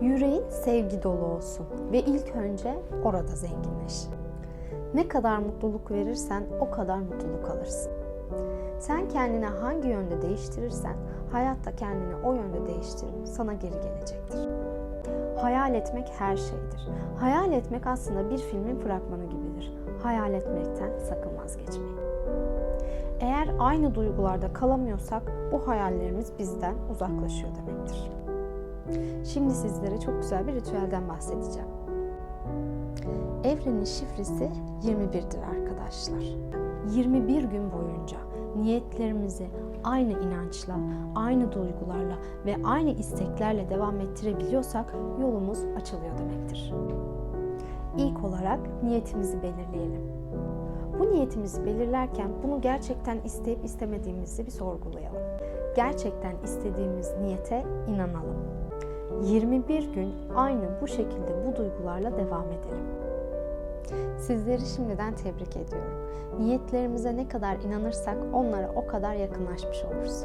Yüreğin sevgi dolu olsun ve ilk önce orada zenginleş. Ne kadar mutluluk verirsen o kadar mutluluk alırsın. Sen kendini hangi yönde değiştirirsen hayat da kendini o yönde değiştirip sana geri gelecektir. Hayal etmek her şeydir. Hayal etmek aslında bir filmin fragmanı gibidir. Hayal etmekten sakın vazgeçmeyin. Eğer aynı duygularda kalamıyorsak bu hayallerimiz bizden uzaklaşıyor demektir. Şimdi sizlere çok güzel bir ritüelden bahsedeceğim. Evrenin şifresi 21'dir arkadaşlar. 21 gün boyunca niyetlerimizi aynı inançla, aynı duygularla ve aynı isteklerle devam ettirebiliyorsak yolumuz açılıyor demektir. İlk olarak niyetimizi belirleyelim. Bu niyetimizi belirlerken bunu gerçekten isteyip istemediğimizi bir sorgulayalım. Gerçekten istediğimiz niyete inanalım. 21 gün aynı bu şekilde bu duygularla devam edelim. Sizleri şimdiden tebrik ediyorum. Niyetlerimize ne kadar inanırsak onlara o kadar yakınlaşmış oluruz.